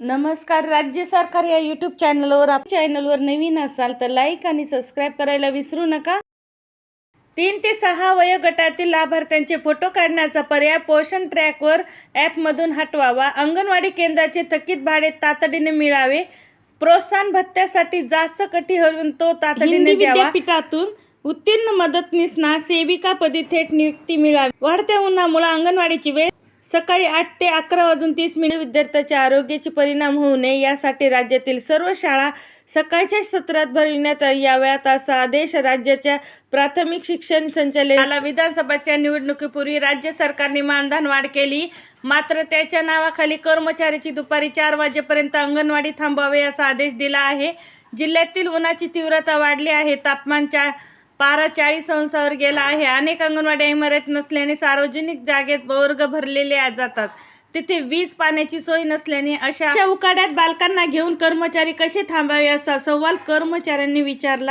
नमस्कार राज्य सरकार या यूट्यूब चॅनलवर आप चॅनलवर नवीन असाल तर लाईक आणि सबस्क्राईब करायला विसरू नका. तीन ते सहा वयोगटातील लाभार्थ्यांचे फोटो काढण्याचा पर्याय पोषण ट्रॅकवर ॲपमधून हटवावा. अंगणवाडी केंद्राचे थकीत भाडे तातडीने मिळावे. प्रोत्साहन भत्त्यासाठी जाच कटी हरून तो तातडीने विद्यापीठातून उत्तीर्ण मदतनीसना सेविकापदी थेट नियुक्ती मिळावी. वाढत्या उन्हामुळे अंगणवाडीची वेळ सकाळी आठ ते अकरा वाजून तीस मिनिट विद्यार्थ्याच्या आरोग्याचे परिणाम होऊ नये यासाठी राज्यातील सर्व शाळा सकाळच्या सत्रात भरविण्यात याव्यात असा आदेश राज्याच्या प्राथमिक शिक्षण संचालनाला विधानसभेच्या निवडणुकीपूर्वी राज्य सरकारने मानधन वाढ केली. मात्र त्याच्या नावाखाली कर्मचाऱ्याची दुपारी चार वाजेपर्यंत अंगणवाडी थांबावे असा आदेश दिला आहे. जिल्ह्यातील उन्हाची तीव्रता वाढली आहे. तापमानच्या पारा चाळीस अंशावर गेला आहे. अनेक अंगणवाडी इमारत नसल्याने सार्वजनिक जागेत वर्ग भरलेले जातात. तिथे वीज पाण्याची सोय नसल्याने अशा अशा उकाड्यात बालकांना घेऊन कर्मचारी कसे थांबावे असा सवाल कर्मचाऱ्यांनी विचारला.